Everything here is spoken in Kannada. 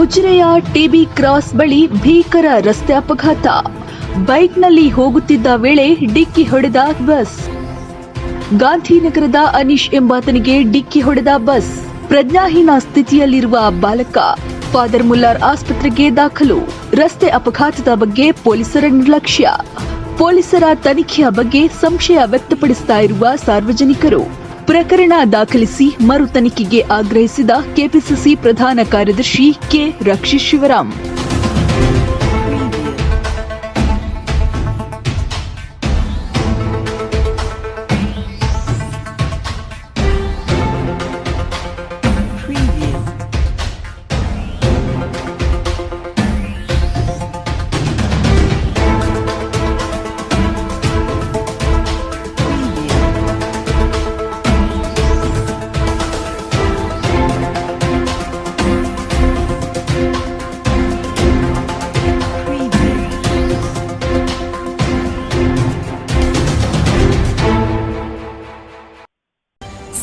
ಉಜಿರೆಯ ಟಿಬಿ ಕ್ರಾಸ್ ಬಳಿ ಭೀಕರ ರಸ್ತೆ ಅಪಘಾತ. ಬೈಕ್ನಲ್ಲಿ ಹೋಗುತ್ತಿದ್ದ ವೇಳೆ ಡಿಕ್ಕಿ ಹೊಡೆದ ಬಸ್. ಗಾಂಧಿನಗರದ ಅನೀಶ್ ಎಂಬಾತನಿಗೆ ಡಿಕ್ಕಿ ಹೊಡೆದ ಬಸ್. ಪ್ರಜ್ಞಾಹೀನ ಸ್ಥಿತಿಯಲ್ಲಿರುವ ಬಾಲಕ, ಫಾದರ್ ಮುಲ್ಲಾರ್ ಆಸ್ಪತ್ರೆಗೆ ದಾಖಲು. ರಸ್ತೆ ಅಪಘಾತದ ಬಗ್ಗೆ ಪೊಲೀಸರ ನಿರ್ಲಕ್ಷ್ಯ. ಪೊಲೀಸರ ತನಿಖೆಯ ಬಗ್ಗೆ ಸಂಶಯ ವ್ಯಕ್ತಪಡಿಸ್ತಾ ಇರುವ ಸಾರ್ವಜನಿಕರು. ಪ್ರಕರಣ ದಾಖಲಿಸಿ ಮರು ತನಿಖೆಗೆ ಆಗ್ರಹಿಸಿದ ಕೆಪಿಸಿಸಿ ಪ್ರಧಾನ ಕಾರ್ಯದರ್ಶಿ ಕೆ ರಕ್ಷಿ ಶಿವರಾಮ್